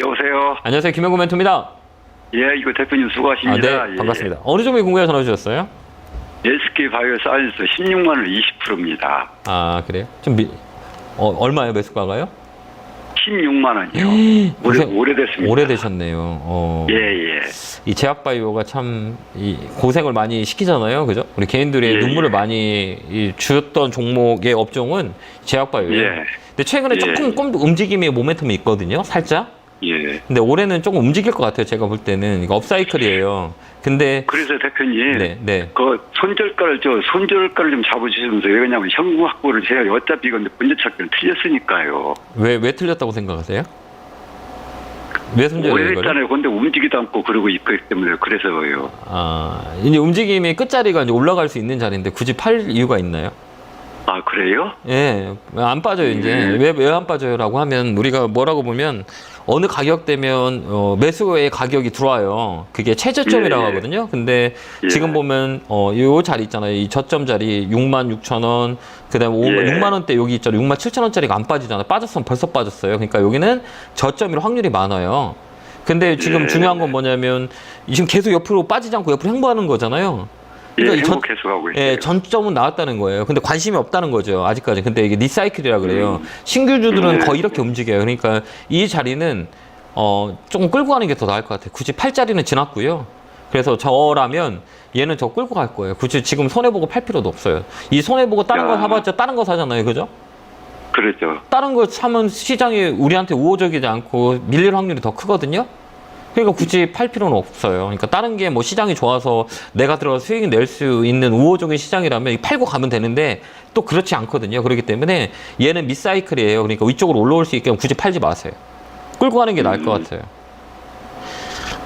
여보세요. 안녕하세요. 김영구 멘토입니다. 예, 이거 대표님 아, 수고하십니다. 네, 반갑습니다. 어느 종목에 궁금해 전화 주셨어요? 예. SK 바이오 사이언스 16만 원 20%입니다. 아, 그래요? 좀 미, 어, 얼마예요, 매수가가요? 16만 원이요. 오래, 오래됐습니다. 오래되셨네요. 어, 예, 예. 이 제약바이오가 참, 이 고생을 많이 시키잖아요. 그죠? 우리 개인들의 예, 눈물을 예. 많이 이 주었던 종목의 업종은 제약바이오예요. 예. 근데 최근에 예. 조금 꼼- 움직임의 모멘텀이 있거든요. 살짝. 예. 근데 올해는 조금 움직일 것 같아요. 제가 볼 때는. 이거 업사이클이에요. 근데, 그래서 대표님, 네, 네. 그 손절가를 저 손절가를 좀 잡아주시면서 왜 그러냐면 현금 확보를 제가 어차피 이건 문제 찾기는 틀렸으니까요. 왜, 왜 틀렸다고 생각하세요? 왜 이거를? 오래됐잖아요. 근데 움직이도 않고 그러고 있기 때문에 그래서요. 아, 이제 움직임의 끝자리가 이제 올라갈 수 있는 자리인데 굳이 팔 이유가 있나요? 아 그래요? 예, 안 빠져요, 이제. 음. 왜, 왜 안 빠져요라고 하면 우리가 뭐라고 보면 어느 가격 되면 어, 매수의 가격이 들어와요. 그게 최저점이라고 예, 예. 하거든요. 근데 예. 지금 보면 어, 요 자리 있잖아요. 이 저점 자리 6만 6천 원, 그 다음 에 예. 6만 원대 여기 있잖아요. 6만 7천 원짜리가 안 빠지잖아요. 빠졌으면 벌써 빠졌어요. 그러니까 여기는 저점일 확률이 많아요. 근데 지금 예. 중요한 건 뭐냐면 지금 계속 옆으로 빠지지 않고 옆으로 행보하는 거잖아요. 예, 그러니까 이 저- 행복해서 있어요. 예, 전점은 나왔다는 거예요. 근데 관심이 없다는 거죠. 아직까지. 근데 이게 리사이클이라 그래요. 신규주들은 음. 거의 이렇게 움직여요. 그러니까 이 자리는 어, 조금 끌고 가는 게 더 나을 것 같아요. 굳이 팔자리는 지났고요. 그래서 저라면 얘는 저 끌고 갈 거예요. 굳이 지금 손해보고 팔 필요도 없어요. 이 손해보고 다른 거 야. 사봤자 다른 거 사잖아요. 그죠? 그렇죠. 다른 거 사면 시장이 우리한테 우호적이지 않고 밀릴 확률이 더 크거든요. 그러니까 굳이 팔 필요는 없어요. 그러니까 다른 게 뭐 시장이 좋아서 내가 들어가서 수익 낼 수 있는 우호적인 시장이라면 이 팔고 가면 되는데 또 그렇지 않거든요. 그렇기 때문에 얘는 미사이클이에요. 그러니까 위쪽으로 올라올 수 있게 굳이 팔지 마세요. 끌고 가는 게 나을 것 음. 같아요.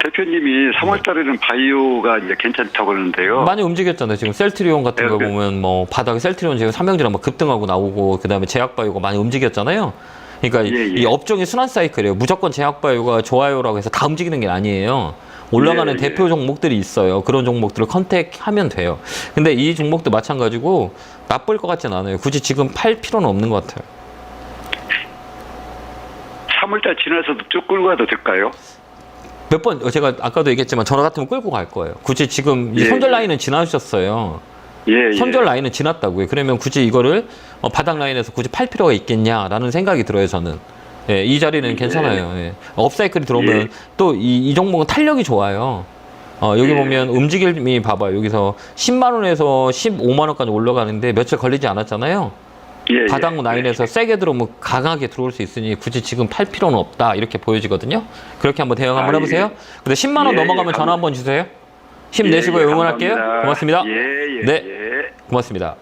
대표님이 3월달에는 바이오가 이제 괜찮다고 그러는데요. 많이 움직였잖아요. 지금 셀트리온 같은 네, 거 네. 보면 뭐 바닥에 셀트리온 지금 삼명지랑 막 급등하고 나오고 그다음에 제약바이오가 많이 움직였잖아요. 그러니까 이- 예, 예. 이 업종이 순환 사이클이에요. 무조건 제약바이오가 좋아요라고 해서 다 움직이는 게 아니에요. 올라가는 예, 예. 대표 종목들이 있어요. 그런 종목들을 컨택하면 돼요. 근데 이 종목도 마찬가지고 나쁠 것 같진 않아요. 굳이 지금 팔 필요는 없는 것 같아요. 3월달 지나서도 쭉 끌고 가도 될까요? 몇 번 제가 아까도 얘기했지만 전화 같으면 끌고 갈 거예요. 굳이 지금 이 예, 손절 예. 라인은 지나주셨어요. 예, 예. 손절 라인은 지났다고요. 그러면 굳이 이거를 어, 바닥 라인에서 굳이 팔 필요가 있겠냐라는 생각이 들어요, 저는. 예, 이 자리는 괜찮아요. 예. 업사이클이 들어오면 예. 또이 이 종목은 탄력이 좋아요. 어, 여기 예. 보면 움직임이 봐봐요. 여기서 10만 원에서 15만 원까지 올라가는데 며칠 걸리지 않았잖아요. 예, 예. 바닥 라인에서 세게 들어오면 강하게 들어올 수 있으니 굳이 지금 팔 필요는 없다 이렇게 보여지거든요. 그렇게 한번 대응 한번 아, 해보세요. 근데 10만 원 예, 넘어가면 예, 전화 감- 한번 주세요. 예, 힘내시고요. 예, 응원할게요. 감사합니다. 고맙습니다. 예, 예, 네. 예. 고맙습니다.